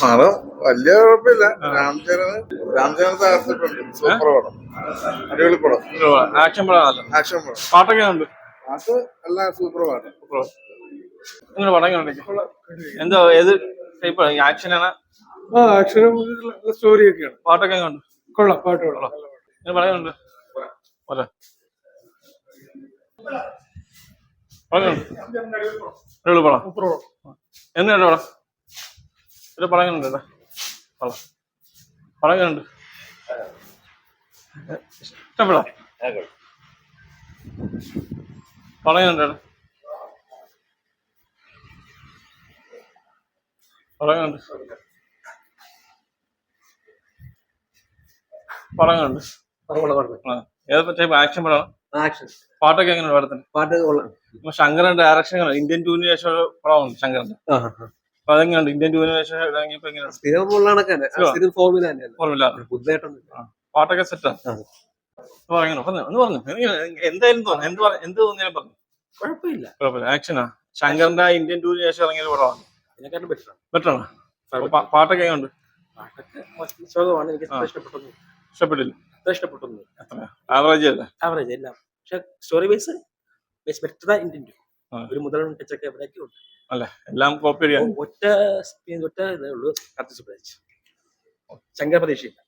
പടം വലിയ കുഴപ്പമില്ല. രാംചരണ് തകർത്തിട്ടുണ്ട് സൂപ്പർ പടം. അടിപൊളി പടം. ആക്ഷൻ പടമല്ല ആക്ഷൻ പടം. പാട്ടൊക്കെ ഉണ്ട്. അത് എല്ലാം സൂപ്പർ പാട്ട്. നിങ്ങൾ പടം. കണ്ടിട്ട് എന്തോ ഏത് ടൈപ്പ് ആക്ഷനാണ് ആ അക്ഷരം സ്റ്റോറി ഒക്കെയാണ്. പാട്ടൊക്കെ കണ്ടു കൊള്ളാം പാട്ട് കൊള്ളാം. നിങ്ങൾ പടം കണ്ടു പടം. എങ്ങനെയുണ്ട് പടം? ഒരു പറയുന്നുണ്ട് പടം കണ്ടു ഇഷ്ടപ്പെടാം. പടം കണ്ടു പടം കണ്ടു പടം കണ്ടു ആ ഏത് ടൈപ്പ് ആക്ഷൻ. പടമാണ് പാട്ടൊക്കെ എങ്ങനെയാണ് പടത്തിന്? പാട്ട് ശങ്കറിന്റെ ഡയറക്ഷൻ ഇന്ത്യൻ ടൂവിന് ശേഷം പടമാണ് ശങ്കരന്റെ. അപ്പൊ അതെങ്ങനെയുണ്ട് ഇന്ത്യൻ ടൂവിന് ശേഷം ഇറങ്ങിയപ്പോ എങ്ങനെയാണ്? സ്ഥിരം ഉള്ളതൊക്കെ തന്നെ സ്ഥിരം. ഫോർമുല തന്നെയാണ് പുതുതായിട്ടൊന്നും പാട്ടൊക്കെ സെറ്റാ. പറഞ്ഞു പറഞ്ഞു ഒന്ന് പറഞ്ഞു എനിക്ക് എന്തായാലും തോന്നുന്നു. എന്ത് പറ- എന്ത് തോന്നിയാലും പറഞ്ഞു. കുഴപ്പമില്ല. കുഴപ്പമില്ല. ആക്ഷനാ ശങ്കറിന്റെ ഇന്ത്യൻ ടൂറിന് ശേഷം ഇറങ്ങിയ പടമാണ് അതിനെക്കാട്ടും ബെറ്ററാണ് ബെറ്ററാണ് പാട്ടൊക്കെ ഉണ്ട് പാട്ടൊക്കെ എനിക്ക് ഇഷ്ടപ്പെട്ടു ഇഷ്ടപ്പെട്ടില്ല. ഇഷ്ടപ്പെട്ടു ആവറേജ് അല്ല? ആവറേജ് എല്ലാം പക്ഷെ സ്റ്റോറി ബേസ് ബെറ്റർ ഇന്ത്യൻ. ഒരു മുതൽ ടച്ചൊക്കെ എവിടെയൊക്കെ ഉണ്ട് അല്ല? എല്ലാം കോപ്പി ഒറ്റ സ്ക്രീൻ ഒറ്റ ഇതേ ഉള്ളൂ കത്തിച്ച് പ്രതീക്ഷ ശങ്കർ പ്രതീക്ഷയില്ല